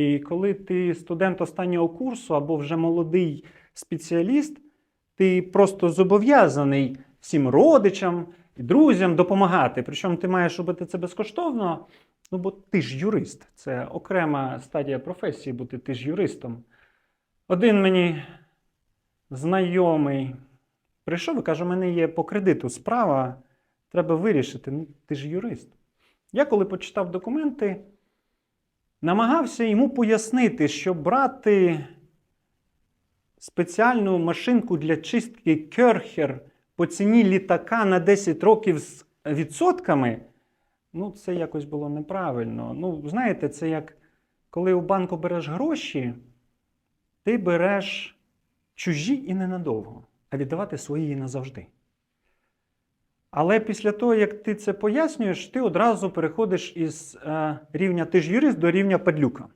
І коли ти студент останнього курсу або вже молодий спеціаліст, ти просто зобов'язаний всім родичам і друзям допомагати. Причому ти маєш робити це безкоштовно, ну бо ти ж юрист. Це окрема стадія професії бути ти ж юристом. Один мені знайомий прийшов і каже: у мене є по кредиту справа, треба вирішити. Ну, ти ж юрист. Я коли почитав документи, намагався йому пояснити, що брати спеціальну машинку для чистки керхер по ціні літака на 10 років з відсотками, ну, це якось було неправильно. Ну, знаєте, це як коли у банку береш гроші, ти береш чужі і ненадовго, а віддавати свої і назавжди. Але після того, як ти це пояснюєш, ти одразу переходиш із е, рівня ти ж юрист до рівня падлюка.